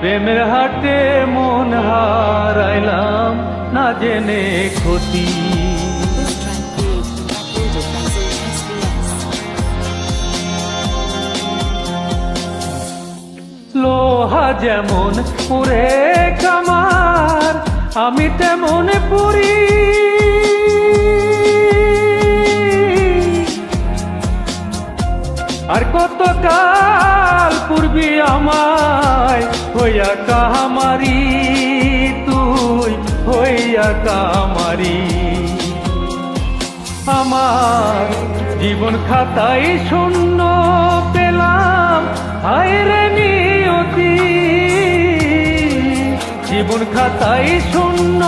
প্রেমের হাটে মন হারাইলাম না জেনে ক্ষতি. লোহা যেমন পুরে কামার আমি তেমন পুরি আর কত কাল পূর্বি আমায় হইয়া কাহামারি, তুই হইয়া কামারি আমার জীবন খাতাই শূন্য পেলাম হায়রে নিয়তি। জীবন খাতাই শূন্য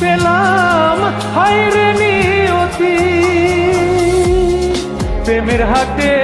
পেলাম হায়রে নিয়তি। প্রেমের হাতে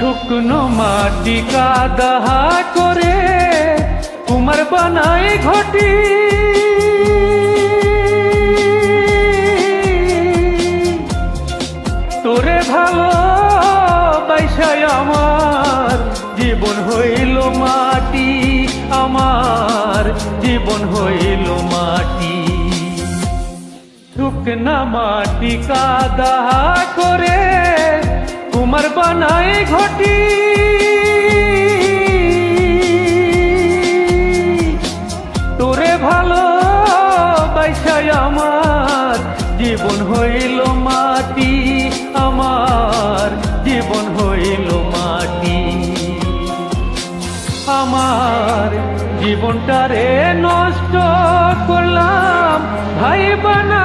শুকনো মাটি কাদাহা করে কুমার বানাই ঘটি। তোরে ভালো বাইসাই আমার জীবন হইল মাটি, আমার জীবন হইল মাটি। শুকনা মাটি কাদা করে কুমার বানায় ঘটি। তোরে ভালো বাইসাই আমার, জীবন হইল মাটি, আমার জীবন হইল মাটি। আমার জীবনটারে নষ্ট করলাম, ভাই বানা